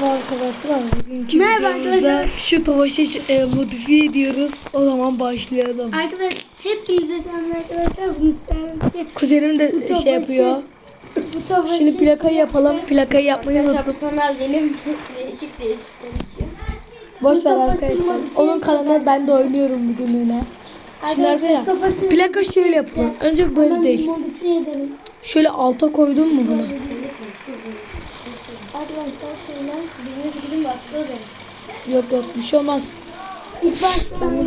Merhaba arkadaşlar. Bugünkü Merhaba arkadaşlar. şu tovaşı e, modifiye ediyoruz. O zaman başlayalım. Arkadaş hepinize selam arkadaşlar. Bugün sizlerle Kuzenim de tofaşı- şey yapıyor. bu tofaşı Şimdi plakayı yapalım. Plakayı yapmayı unuttuk. bu kanal benim değişik değişik konuşuyor. Boş ver arkadaşlar. Onun kanalına ben de oynuyorum bugünlüğüne. Ya. tofaşı- Plaka şöyle yapılır. Önce böyle değil. Şöyle alta koydun mu bunu? Arkadaşlar şöyle. Biriniz gidin başka odaya. Yok yok bir şey olmaz. İlk başta arkadaşlar.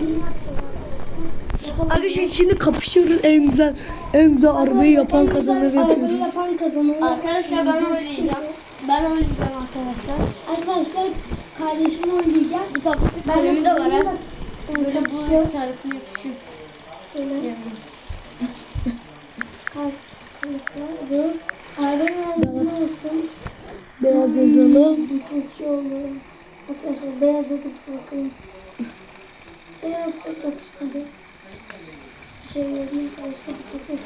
Yapalım. Arkadaşlar şimdi kapışıyoruz. En güzel en güzel arabayı yapan kazanır Arabayı yapan kazanır. Arkadaşlar ben oynayacağım. Ben oynayacağım arkadaşlar. Arkadaşlar kardeşim oynayacak. Bu tableti Ben kalemi de var ha. Böyle bu tarafına yapışıyor. Böyle. Yani. Dur. Arabanın ağzına olsun. Beyaz yazalım. Bu çok şey oldu. Arkadaşlar beyaz atıp bakalım. Beyaz da yakışmadı. Şey çok yakışmadı.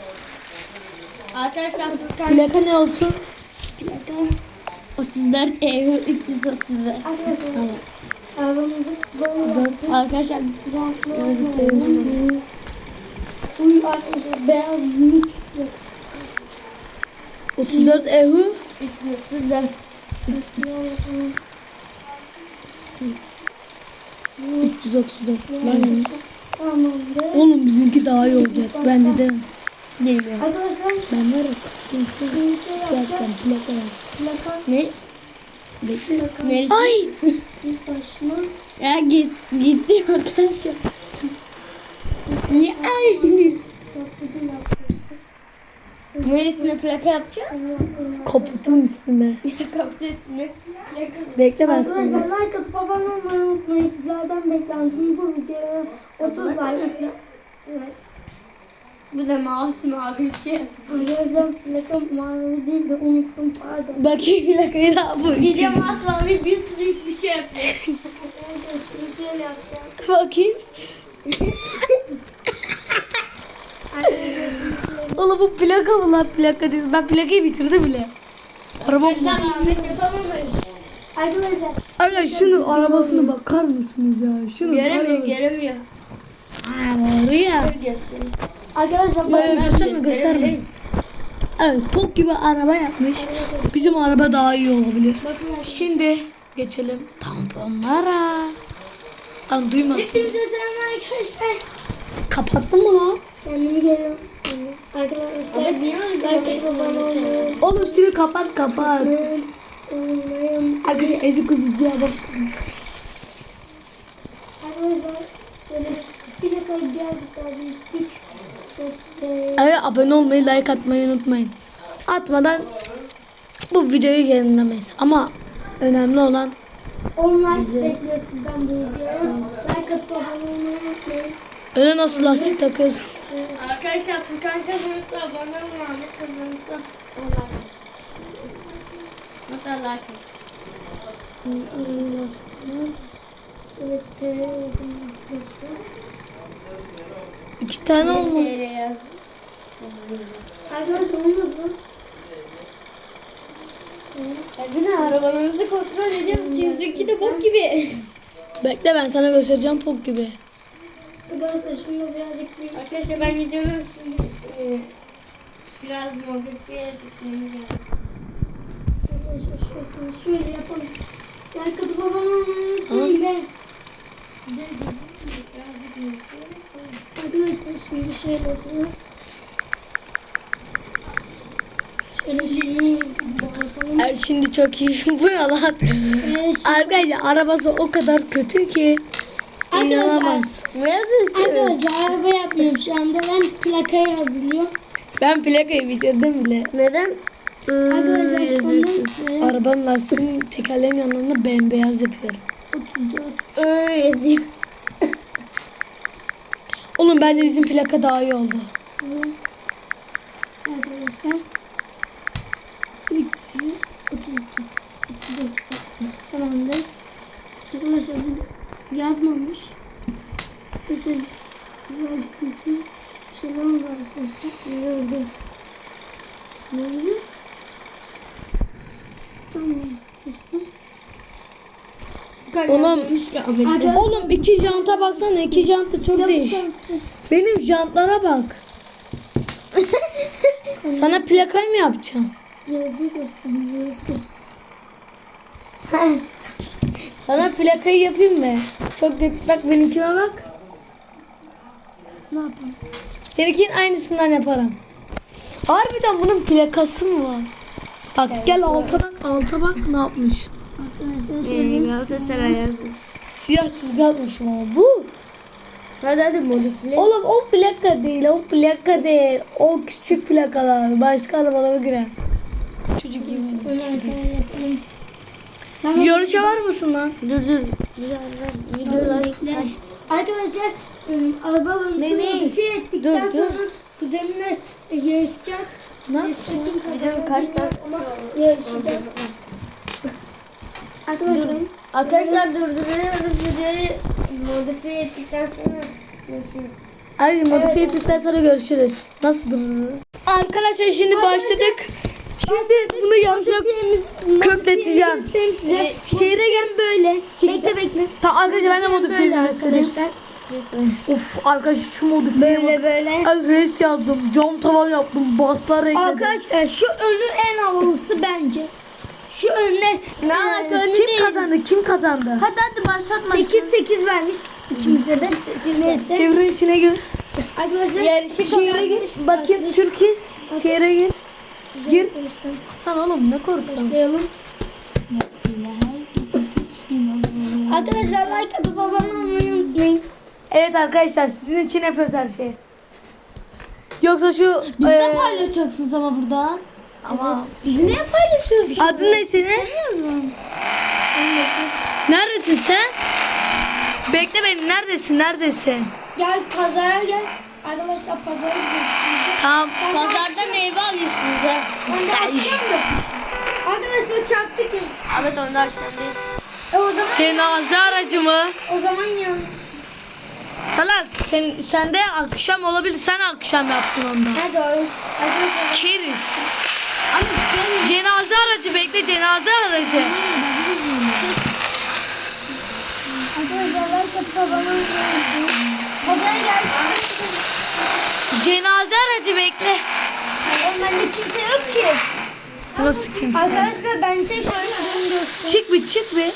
Arkadaşlar Furkan Plaka ne olsun? Plaka. 34 euro 334. Arkadaşlar arabamızı böyle. Arkadaşlar Hadi seveyim. Full arkadaşlar beyaz büyük yakışmadı. 34 ehu 334. Yakışmadı. 334. Yani Tamamdır. Oğlum bizimki daha iyi olacak. Bence de. Bilmiyorum. Arkadaşlar Ben var ya. şey Şey yapacağım. Plaka yap. Plaka Ne? Plaka Neresi? Ay. ilk başına Ya git gitti arkadaşlar. Niye aynıyız? Bak bu değil arkadaşlar. Neresine plaka yapacağız? Kaputun üstüne. Kapı üstüne. Bekle ben sana. Arkadaşlar like atıp abone olmayı unutmayın. Sizlerden beklentim bu videoya 30 like. Evet. Bu da mouse mavi bir şey. Arkadaşlar plaka mavi değil de unuttum pardon. Bakayım plakayı ne yapmış. Gece mouse mavi bir sürü bir şey yapıyor. Arkadaşlar şunu şöyle yapacağız. Bakayım. Şunu. Oğlum bu plaka mı lan plaka değil. Ben plakayı bitirdim bile. Araba mı? Arkadaşlar Arkadaşlar şunun arabasına bakar mısınız ya? Şunu Göremiyor göremiyor. Ha oraya. Arkadaşlar yok gösterme gösterme. Evet pok gibi araba yapmış. Bizim araba daha iyi olabilir. Şimdi geçelim tamponlara. Lan duymasın. Hepinize selam arkadaşlar. Kapattın mı lan? Kendimi görüyorum. Arkadaşlar niye öyle like Oğlum suyu kapat kapat. Arkadaşlar evi kuzucuya bak. Arkadaşlar şöyle plakayı birazcık daha büyüttük. Evet abone olmayı like atmayı unutmayın. Atmadan bu videoyu yayınlamayız. Ama önemli olan online bekliyor sizden bu videoyu. Like atıp abone olmayı unutmayın. Öne nasıl lastik takıyorsun. Arkadaşlar Furkan kazanırsa abone olun. Ahmet kazanırsa onlar Hatta like at. Lastik nerede? Evet, arkadaşlar. İki tane olmuş. TR yaz. Arkadaşlar olmadı. Ya bir de arabalarınızı kontrol ediyorum. Sizinki de bok gibi. Bekle ben sana göstereceğim pok gibi. Arkadaşlar şunu birazcık büyük. Arkadaşlar ben videonun şimdi e, biraz modifiye etmemi gerekiyor. Arkadaşlar şurasını şöyle yapalım. Like atıp abone olmayı unutmayın be. Arkadaşlar şimdi şöyle yapıyoruz. Şöyle şimdi çok iyi. Bu ne lan? Arkadaşlar arabası o kadar kötü ki inanamaz. Ne yazıyorsun? Arkadaşlar araba yapmıyorum şu anda. Ben plakayı hazırlıyorum. Ben plakayı bitirdim bile. Neden? Arkadaşlar yazıyorsun. sonra Arabanın lastiğinin tekerleğin yanlarında bembeyaz yapıyorum. 34. Öyle yazıyor. Oğlum bence bizim plaka daha iyi oldu. Arkadaşlar 334 34 Tamamdır. Arkadaşlar bu yazmamış. Mesela birazcık kötü bir şeyler oldu arkadaşlar. Gördüm. Ne oluyor? Tamam arkadaşlar. Oğlum. Oğlum iki janta baksana iki jantı çok değiş. Benim jantlara bak. Sana plakayı mı yapacağım? Yazı göstermiyor. Yazı göstermiyor. Sana plakayı yapayım mı? Çok net. Bak benimkine bak. Ne yapalım? Seninkinin aynısından yaparım. Harbiden bunun plakası mı var? Bak gel alta bak. Alta bak ne yapmış. Arkadaşlar Ee. Galatasaray yazmış. Siyah çizgi atmışım ama bu. Hadi hadi modifle. Oğlum o plaka değil, o plaka değil. O küçük plakalar. Başka arabalara giren. Çocuk gibi. Yapalım. Yarışa var mısın lan? Dur dur. Videolar. Arkadaşlar Ne, ne? modifiye ettikten Dur, dur. sonra kuzenimle e, yarışacağız. Ne? Videonun kaç dakika? Yarışacağız. Arkadaşlar Arkadaşlar durduruyoruz videoyu. Modifiye ettikten sonra görüşürüz. Hadi modifiye ettikten sonra görüşürüz. Nasıl dururuz? Arkadaşlar şimdi başladık. Şimdi bunu yarışa kökleteceğim. göstereyim size. Şehre gel böyle. Bekle bekle. Tamam arkadaşlar ben de modifiye göstereyim. Of arkadaşlar şu modifiye bak. Böyle böyle. Ay res yazdım. Cam tavan yaptım. Baslar ekledim. Arkadaşlar şu önü en havalısı bence. Şu önüne Ne alaka önü Kim değil. kazandı? Kim kazandı? Hadi hadi başlatma. 8 8 vermiş ikimize de. Neyse. Çevrenin içine gir. Arkadaşlar Yarışı Şehre gir. Bakayım Türkiz. Şehre gir. Gir. Sen oğlum ne korktun? başlayalım. Arkadaşlar like atıp abone olmayı unutmayın. Evet arkadaşlar sizin için yapıyoruz her şeyi. Yoksa şu Biz de paylaşacaksınız ama burada. ama Bizi niye paylaşıyorsun? adın ne senin? Neredesin sen? Bekle beni. Neredesin? Neredesin? Gel pazara gel. Arkadaşlar pazara gidiyoruz. Tamam. Pazarda meyve alıyorsunuz ha. Ben de akşam da. Arkadaşlar çarptık ya. Evet onda akşam değil. E o zaman Cenaze aracı mı? o zaman ya. Salak sen sende akşam olabilir. Sen akşam yaptın onda. Ne doğru. Keriz. Cenaze aracı bekle cenaze aracı. Pazara gel. Cenaze aracı bekle. Oğlum bende kimse yok ki. Nasıl kimse? Arkadaşlar ben tek oynadığımı göstereyim. Çık bir çık bir.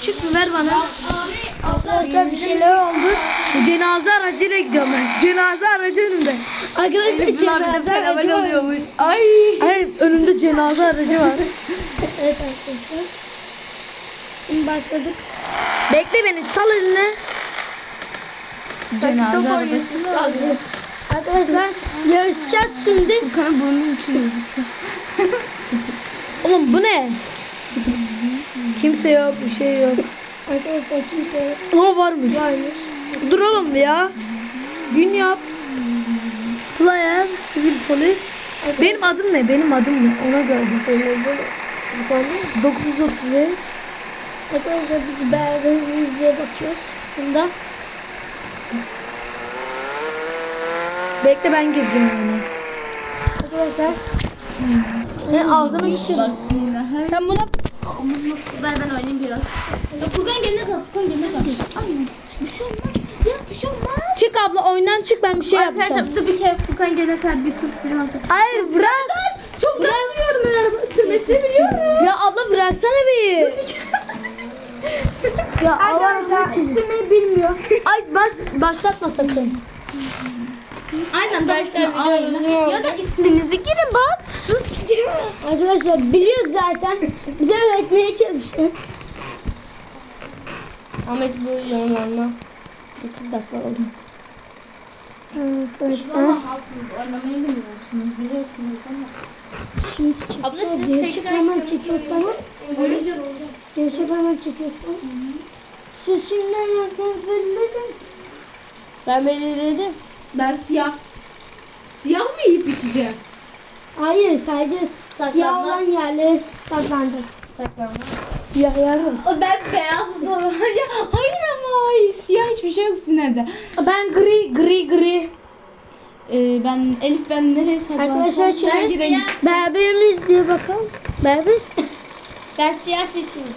Çık bir ver bana. Arkadaşlar bir şeyler oldu. Cenaze aracıyla gidiyorum ben. Cenaze aracı önümde. Arkadaşlar cenaze aracı var. Ay. Ay önümde cenaze aracı var. Evet arkadaşlar. Şimdi başladık. Bekle beni sal eline. Sanki top oynuyorsunuz alacağız. Arkadaşlar yarışacağız şimdi. Furkan'ın burnunun içi gözüküyor. Oğlum bu ne? Kimse yok bir şey yok. Arkadaşlar kimse yok. Ama varmış. varmış. Dur oğlum ya. Gün yap. Player, sivil polis. Benim adım ne? Benim adım ne? Ona göre. Senin adın Furkan değil mi? 935. Arkadaşlar biz beraberiz diye bakıyoruz. Bunda. Bekle ben gireceğim ona. Arkadaşlar Sen ağzına gitsin. Sen buna Ben ben oynayayım biraz. Ya Furkan gene kal. Furkan gene kal. Ay bir şey olmaz. Ya bir şey olmaz. çık abla oyundan çık ben bir şey yapacağım. Arkadaşlar bir kere Furkan gene kal. Bir tur atacağım. Hayır bırak. Çok sürüyorum ben araba. Sürmesini biliyorum. Ya abla bıraksana bir. ya Allah rahmet eylesin. bilmiyor. Ay baş, başlatma sakın. Aynen arkadaşlar video uzun oldu. Ya da isminizi girin bak. Arkadaşlar biliyoruz zaten. Bize öğretmeye çalışıyor. Ahmet bu yoğun olmaz. 9 dakika oldu. Arkadaşlar Oynamayı bilmiyorsunuz biliyorsunuz ama. şimdi Abla çekeceğiz. siz Yarışıp tekrar hemen çekiyoruz tamam. Oynayacağım. Yarışıp hemen çekiyoruz tamam. Siz şimdiden yaptığınız belirlediniz. Ben belirledim. Ben siyah. Siyah mı yiyip içeceğim? Hayır sadece siyah olan yerlere saklanacaksın. Saklanma. Siyah yer mi? Ben beyaz zaman. ya hayır ama ay, siyah hiçbir şey yok sizin evde. Ben gri gri gri. Ee, ben Elif ben nereye saklansam? Arkadaşlar şöyle Hangi renk? berberimiz diye bakalım. Berber. Ben siyah seçiyorum.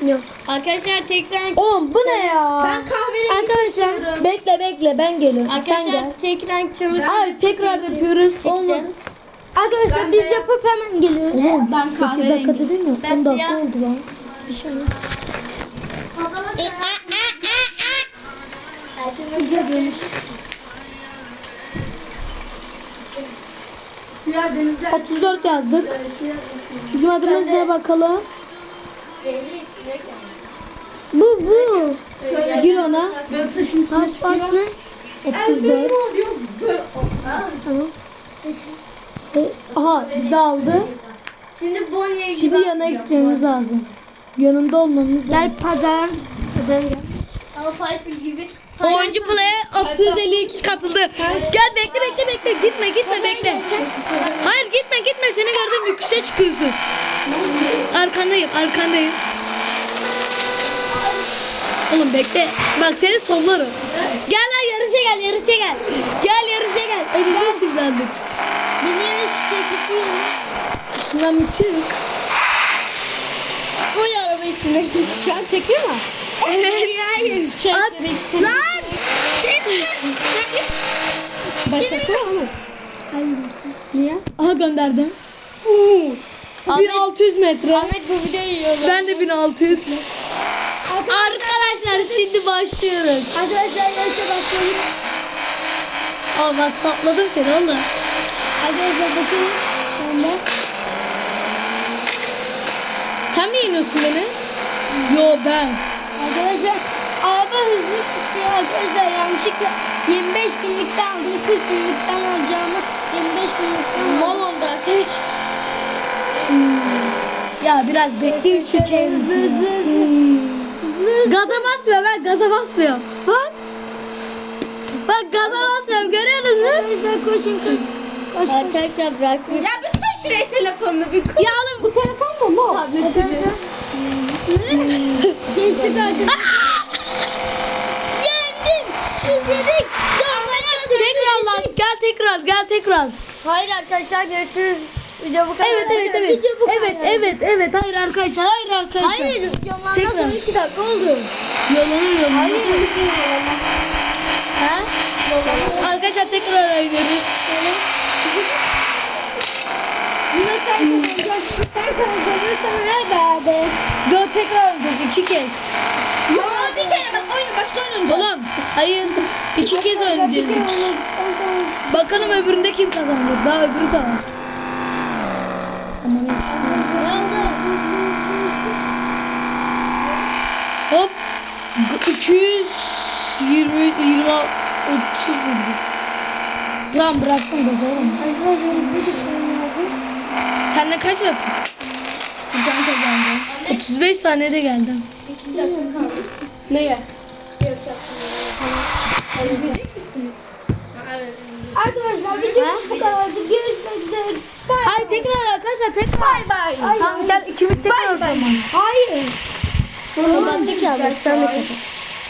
Yok. Arkadaşlar tekrar Oğlum bu ne ya? Ben kahverengi Arkadaşlar Bekle bekle ben geliyorum. Sen Arkadaşlar gel. tek renk challenge Ay tekrar yapıyoruz. Olmadı. çekeceğiz. arkadaşlar biz yapıp hemen geliyoruz. Oğlum Ben 8 dakika kahverengi. dedin mi? Ben 10 dakika siyah. oldu lan. Bir şey olmaz. E, a, a, a, a. Video dönüş. Ya denizler. 34 yazdık. Bizim adımız ne bakalım? Bu bu. Gir ona. Böyle taşın Kaç farklı? 34. Tamam. E, aha bizi aldı. Şimdi Bonnie'ye Şimdi yana gitmemiz lazım. Yanında olmamız lazım. Gel pazar. Pazar gel. Ama Pfeiffer gibi. Oyuncu play'e 652 katıldı. Gel bekle bekle bekle. Gitme gitme bekle. Hayır gitme gitme. Seni gördüm yüküşe çıkıyorsun. Arkandayım arkandayım. Oğlum bekle. Bak seni sollarım. Gel lan yarışa gel yarışa gel. Gel yarışa gel. Önünde şimdi aldık. Beni yarış teklifi Şundan bir çık. Koy araba içine. Şu an çekiyor mu? Evet. Hayır. At. Lan. Başlasana oğlum. Niye? Aha gönderdim. Oo. 1600 metre. Ahmet bu videoyu yiyordu. Ben de 1600. Arkadaşlar şimdi başlıyoruz. Arkadaşlar yarışa başladık. Aa bak sapladım seni oğlum. Arkadaşlar bakıyoruz. Sonra Sen mi iniyorsun beni? Yo ben. arkadaşlar araba hızlı tutuyor arkadaşlar yanlışlıkla 25 binlikten aldım 40 binlikten alacağımı 25 binlikten aldım. Mal oldu arkadaşlar. Ya biraz bekleyin şu. Hızlı hızlı hızlı. Gaza basmıyor ben gaza basmıyorum. Bak. Bak gaza basmıyorum görüyorsunuz mu? Arkadaşlar koşun koşun. Koş koş. Arkadaşlar bırakmış. Ya bir koy şuraya telefonunu bir koy. Ya oğlum bu telefon mu? Arkadaşlar. Geçtik arkadaşlar. Yendim. Sizledik. Tekrar lan gel tekrar gel tekrar. Hayır arkadaşlar görüşürüz. Video bu kadar. Evet evet evet. Video bu Evet kadar. evet evet hayır arkadaşlar hayır arkadaşlar. Hayır yalandan Tekrar. sonra 2 dakika oldu. Yalanı yalanı. Hayır. Ha? Arkadaşlar tekrar. Buna sen kazanacaksın. Sen kazanırsan ver beraber. Dört tekrar oynayacağız iki kez. Ya bir kere bak oyun başka oynayacağız. Oğlum hayır iki kez oynayacağız. Bakalım öbüründe kim kazanacak. Daha öbürü de var. Hop. 220 20 30 dedi. Lan bıraktım da oğlum. Sen de kaç yaptın? Furkan kazandı. 35 saniyede geldim. 8 dakika kaldı. Neye? Arkadaşlar video bu kadar. Görüşmek üzere. Bye. Hayır tekrar arkadaşlar tekrar. Bay bay. Tamam gel ikimiz tekrar o zaman. Hayır. Kapattık ya. Sen de kapat.